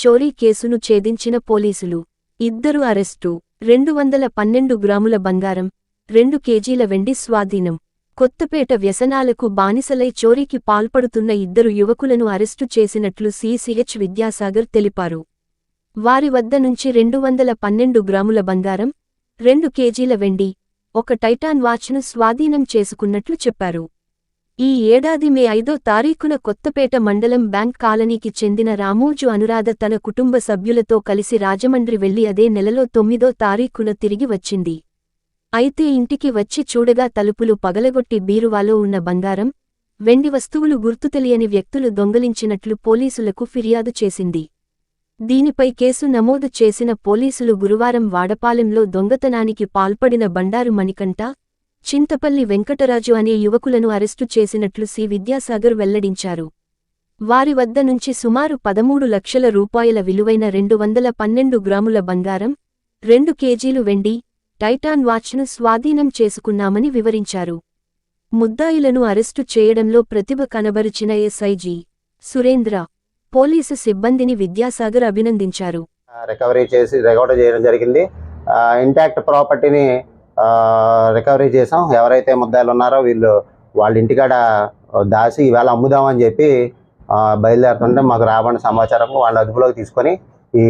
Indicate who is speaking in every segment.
Speaker 1: చోరీ కేసును ఛేదించిన పోలీసులు. ఇద్దరు అరెస్టు. రెండు వందల పన్నెండు గ్రాముల బంగారం. రెండు కేజీల వెండి స్వాధీనం. కొత్తపేట వ్యసనాలకు బానిసలై చోరీకి పాల్పడుతున్న ఇద్దరు యువకులను అరెస్టు చేసినట్లు సిసిహెచ్ విద్యాసాగర్ తెలిపారు. వారి వద్ద నుంచి రెండు వందల పన్నెండు గ్రాముల బంగారం రెండు కేజీల వెండి ఒక టైటాన్ వాచ్ను స్వాధీనం చేసుకున్నట్లు చెప్పారు. ఈ ఏడాది మే ఐదో తారీఖున కొత్తపేట మండలం బ్యాంక్ కాలనీకి చెందిన రామోజు అనురాధ తన కుటుంబ సభ్యులతో కలిసి రాజమండ్రి వెళ్ళి అదే నెలలో తొమ్మిదో తారీఖున తిరిగి వచ్చింది. అయితే ఇంటికి వచ్చి చూడగా తలుపులు పగలగొట్టి బీరువాలో ఉన్న బంగారం వెండి వస్తువులు గుర్తు తెలియని వ్యక్తులు దొంగలించినట్లు పోలీసులకు ఫిర్యాదు చేసింది. దీనిపై కేసు నమోదు చేసిన పోలీసులు గురువారం వాడపాలెంలో దొంగతనానికి పాల్పడిన బండారు మణికంఠ చింతపల్లి వెంకటరాజు అనే యువకులను అరెస్టు చేసినట్లు సి. విద్యాసాగర్ వెల్లడించారు. వారి వద్ద నుంచి సుమారు పదమూడు లక్షల రూపాయల విలువైన రెండు వందల పన్నెండు గ్రాముల బంగారం రెండు కేజీలు వెండి టైటాన్ వాచ్ను స్వాధీనం చేసుకున్నామని వివరించారు. ముద్దాయిలను అరెస్టు చేయడంలో ప్రతిభ కనబరిచిన ఎస్ఐజీ సురేంద్ర పోలీసు సిబ్బందిని విద్యాసాగర్ అభినందించారు.
Speaker 2: రికవరీ చేసి రికవరీ చేయడం జరిగింది. ఇంటాక్ట్ ప్రాపర్టీని రికవరీ చేసాం ఎవరైతే ముద్దాయిలు ఉన్నారో వీళ్ళు వాళ్ళ ఇంటికాడ దాసి ఈవేళ అమ్ముదామని చెప్పి బయలుదేరుతుంటే మాకు రాబడిన సమాచారం వాళ్ళ అదుపులోకి తీసుకొని ఈ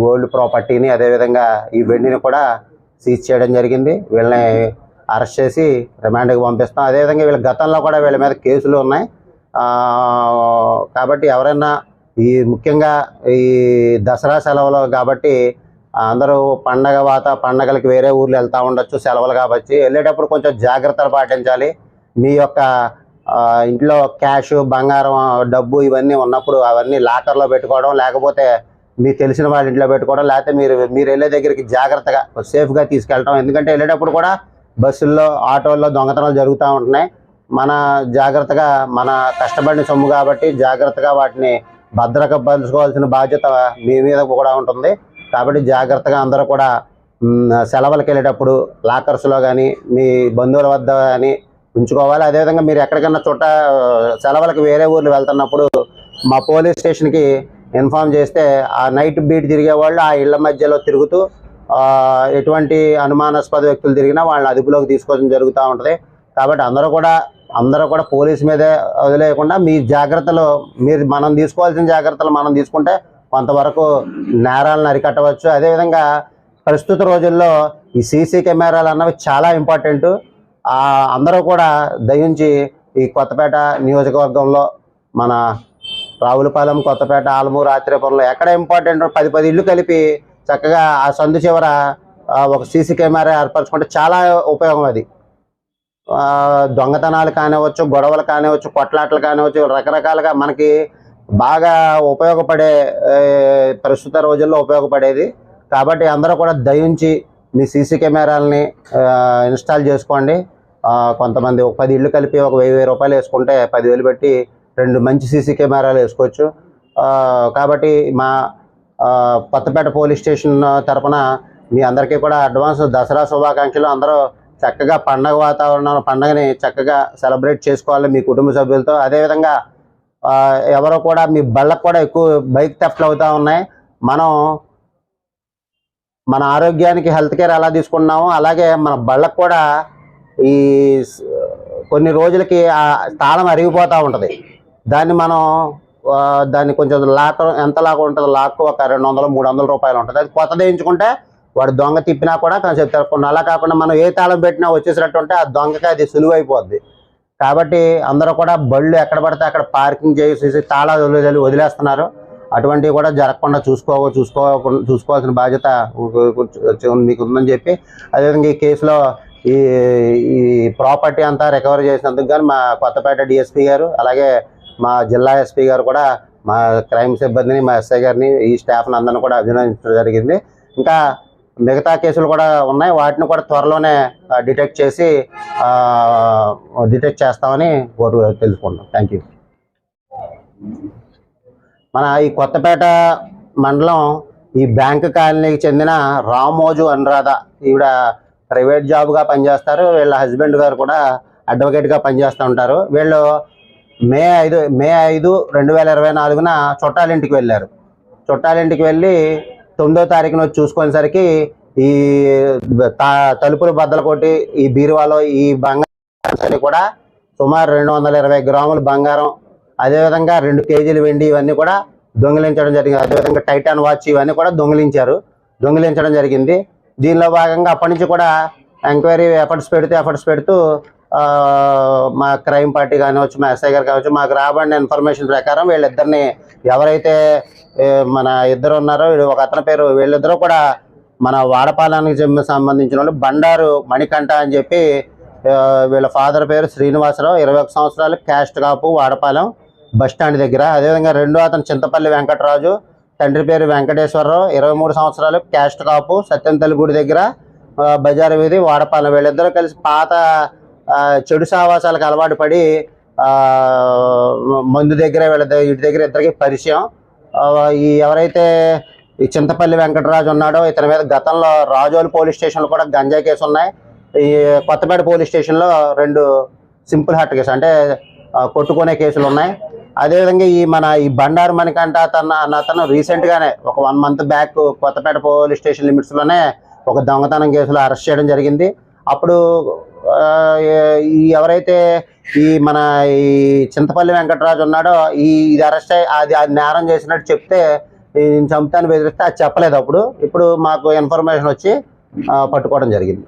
Speaker 2: గోల్డ్ ప్రాపర్టీని అదేవిధంగా ఈ వెండిని కూడా సీజ్ చేయడం జరిగింది. వీళ్ళని అరెస్ట్ చేసి రిమాండ్కి పంపిస్తాం. అదేవిధంగా వీళ్ళ గతంలో కూడా వీళ్ళ మీద కేసులు ఉన్నాయి. కాబట్టి ఎవరైనా ఈ ముఖ్యంగా ఈ దసరా సెలవులు కాబట్టి అందరూ పండగ వాత పండగలకి వేరే ఊర్లు వెళ్తూ ఉండొచ్చు సెలవులు కాబట్టి. వెళ్ళేటప్పుడు కొంచెం జాగ్రత్తలు పాటించాలి. మీ యొక్క ఇంట్లో క్యాష్ బంగారం డబ్బు ఇవన్నీ ఉన్నప్పుడు అవన్నీ లాకర్లో పెట్టుకోవడం లేకపోతే మీకు తెలిసిన వాళ్ళ ఇంట్లో పెట్టుకోవడం లేకపోతే మీరు మీరు వెళ్ళే దగ్గరికి జాగ్రత్తగా సేఫ్గా తీసుకెళ్ళటం. ఎందుకంటే వెళ్ళేటప్పుడు కూడా బస్సుల్లో ఆటోల్లో దొంగతనాలు జరుగుతూ ఉంటున్నాయి. మన జాగ్రత్తగా మన కష్టపడిన సొమ్ము కాబట్టి జాగ్రత్తగా వాటిని భద్రపరుచుకోవాల్సిన బాధ్యత మీ మీద కూడా ఉంటుంది. కాబట్టి జాగ్రత్తగా అందరూ కూడా సెలవులకు వెళ్ళేటప్పుడు లాకర్స్లో కానీ మీ బంధువుల వద్ద కానీ ఉంచుకోవాలి. అదేవిధంగా మీరు ఎక్కడికైనా చుట్ట సెలవులకు వేరే ఊర్లు వెళ్తున్నప్పుడు మా పోలీస్ స్టేషన్కి ఇన్ఫామ్ చేస్తే ఆ నైట్ బీట్ తిరిగే వాళ్ళు ఆ ఇళ్ళ మధ్యలో తిరుగుతూ ఎటువంటి అనుమానాస్పద వ్యక్తులు తిరిగినా వాళ్ళని అదుపులోకి తీసుకోవడం జరుగుతూ ఉంటుంది. కాబట్టి అందరూ కూడా అందరూ కూడా పోలీస్ మీదే వదిలేయకుండా మీ జాగ్రత్తలు మీరు మనం తీసుకోవాల్సిన జాగ్రత్తలు మనం తీసుకుంటే కొంతవరకు నేరాలను అరికట్టవచ్చు. అదేవిధంగా ప్రస్తుత రోజుల్లో ఈ సీసీ కెమెరాలు అన్నవి చాలా ఇంపార్టెంట్. అందరూ కూడా దయించి ఈ కొత్తపేట నియోజకవర్గంలో మన రావులపాలెం కొత్తపేట ఆలమూరు ఆత్రేపురంలో ఎక్కడ ఇంపార్టెంట్ పది పది ఇల్లు కలిపి చక్కగా ఆ సందు చివర ఒక సీసీ కెమెరా ఏర్పరచుకుంటే చాలా ఉపయోగం అది. దొంగతనాలు కానివ్వచ్చు గొడవలు కానివ్వచ్చు కొట్లాటలు కానివ్వచ్చు రకరకాలుగా మనకి బాగా ఉపయోగపడే ప్రస్తుత రోజుల్లో ఉపయోగపడేది. కాబట్టి అందరూ కూడా దయించి మీ సీసీ కెమెరాలని ఇన్స్టాల్ చేసుకోండి. కొంతమంది ఒక పది ఇళ్ళు కలిపి ఒక వెయ్యి వెయ్యి రూపాయలు వేసుకుంటే పదివేలు పెట్టి రెండు మంచి సీసీ కెమెరాలు వేసుకోవచ్చు. కాబట్టి మా కొత్తపేట పోలీస్ స్టేషన్ తరపున మీ అందరికీ కూడా అడ్వాన్స్ దసరా శుభాకాంక్షలు. అందరూ చక్కగా పండగ వాతావరణం పండగని చక్కగా సెలబ్రేట్ చేసుకోవాలి మీ కుటుంబ సభ్యులతో. అదేవిధంగా ఎవరో కూడా మీ బళ్ళకు కూడా ఎక్కువ బైక్ టెఫ్ట్లు అవుతూ ఉన్నాయి. మనం మన ఆరోగ్యానికి హెల్త్ కేర్ ఎలా తీసుకున్నామో అలాగే మన బళ్ళకు కూడా ఈ కొన్ని రోజులకి ఆ తాళం అరిగిపోతూ ఉంటుంది. దాన్ని మనం దాన్ని కొంచెం లాక్ ఎంత లాక్ ఉంటుంది లాక్ ఒక రెండు వందలు మూడు వందల రూపాయలు ఉంటుంది. అది కొత్తది వేయించుకుంటే వాడు దొంగ తిప్పినా కూడా కొంచెం తిరగకుండా అలా కాకుండా మనం ఏ తాళం పెట్టినా వచ్చేసినట్టు ఉంటే ఆ దొంగకి అది సులువైపోద్ది. కాబట్టి అందరూ కూడా బళ్ళు ఎక్కడ పడితే అక్కడ పార్కింగ్ చేసేసి తాళాలు వదిలి వదిలేస్తున్నారు. అటువంటివి కూడా జరగకుండా చూసుకో చూసుకో చూసుకోవాల్సిన బాధ్యత మీకు ఉందని చెప్పి అదేవిధంగా ఈ కేసులో ఈ ఈ ప్రాపర్టీ అంతా రికవరీ చేసినందుకు కానీ మా కొత్తపేట డిఎస్పీ గారు అలాగే మా జిల్లా ఎస్పీ గారు కూడా మా క్రైమ్ సిబ్బందిని మా ఎస్ఐ గారిని ఈ స్టాఫ్ని అందరిని కూడా అభినందించడం జరిగింది. ఇంకా మిగతా కేసులు కూడా ఉన్నాయి. వాటిని కూడా త్వరలోనే డిటెక్ట్ చేసి డిటెక్ట్ చేస్తామని కోరు తెలుసుకుంటాం థ్యాంక్ యూ మన ఈ కొత్తపేట మండలం ఈ బ్యాంక్ కాలనీకి చెందిన రామోజు అనురాధ ఈవిడ ప్రైవేట్ జాబ్గా పనిచేస్తారు. వీళ్ళ హస్బెండ్ గారు కూడా అడ్వకేట్గా పనిచేస్తూ ఉంటారు. వీళ్ళు మే ఐదు మే ఐదు రెండు వేల ఇరవై నాలుగున చుట్టాలింటికి వెళ్ళారు. చుట్టాలింటికి వెళ్ళి తొమ్మిదో తారీఖున చూసుకునేసరికి ఈ తా- తలుపులు బద్దలు కొట్టి ఈ బీరువాలో ఈ బంగారం కూడా సుమారు రెండు వందల ఇరవై గ్రాముల బంగారం అదేవిధంగా రెండు కేజీలు వెండి ఇవన్నీ కూడా దొంగిలించడం జరిగింది. అదేవిధంగా టైటాన్ వాచ్ ఇవన్నీ కూడా దొంగిలించారు. దొంగిలించడం జరిగింది. దీనిలో భాగంగా అప్పటి నుంచి కూడా ఎంక్వైరీ ఎఫర్ట్స్ పెడుతూ ఎఫర్ట్స్ పెడుతూ మా క్రైమ్ పార్టీ కానివచ్చు మా ఎస్ఐ గారు కావచ్చు మాకు రాబడిన ఇన్ఫర్మేషన్ ప్రకారం వీళ్ళిద్దరిని ఎవరైతే మన ఇద్దరు ఉన్నారో వీళ్ళు ఒక అతని పేరు వీళ్ళిద్దరూ కూడా మన వాడపాలానికి చెందిన- సంబంధించిన వాళ్ళు బండారు మణికంఠ అని చెప్పి వీళ్ళ ఫాదర్ పేరు శ్రీనివాసరావు ఇరవై ఒక సంవత్సరాలు caste Kapu Vadapalem bus stand దగ్గర. అదేవిధంగా రెండో అతను చింతపల్లి వెంకటరాజు తండ్రి పేరు వెంకటేశ్వరరావు ఇరవై మూడు సంవత్సరాలు క్యాస్ట్ కాపు సత్యంతల్లి గుడి దగ్గర బజారు వీధి వాడపాలెం. వీళ్ళిద్దరూ కలిసి పాత చెడు సావాసాలకు అలవాటు పడి మందు దగ్గర వీళ్ళ ఇటు దగ్గర ఇద్దరికి పరిచయం. ఈ ఎవరైతే ఈ చింతపల్లి వెంకటరాజు ఉన్నాడో ఇతని మీద గతంలో రాజోలు పోలీస్ స్టేషన్లో కూడా గంజాయి కేసు ఉన్నాయి. ఈ కొత్తపేట పోలీస్ స్టేషన్లో రెండు సింపుల్ హార్ట్ కేసు అంటే కొట్టుకునే కేసులు ఉన్నాయి. అదేవిధంగా ఈ మన ఈ బండారు మణికంఠ అతను అన్న అతను రీసెంట్గానే ఒక one month back Kothapeta police station లిమిట్స్లోనే ఒక దొంగతనం కేసులో అరెస్ట్ చేయడం జరిగింది. అప్పుడు ఎవరైతే ఈ మన ఈ చింతపల్లి వెంకటరాజు ఉన్నాడో ఈ ఇది అరెస్ట్ అయ్యి అది అది నేరం చేసినట్టు చెప్తే నేను చంపుతాను బెదిరిస్తే అది చెప్పలేదు అప్పుడు. ఇప్పుడు మాకు ఇన్ఫర్మేషన్ వచ్చి పట్టుకోవడం జరిగింది.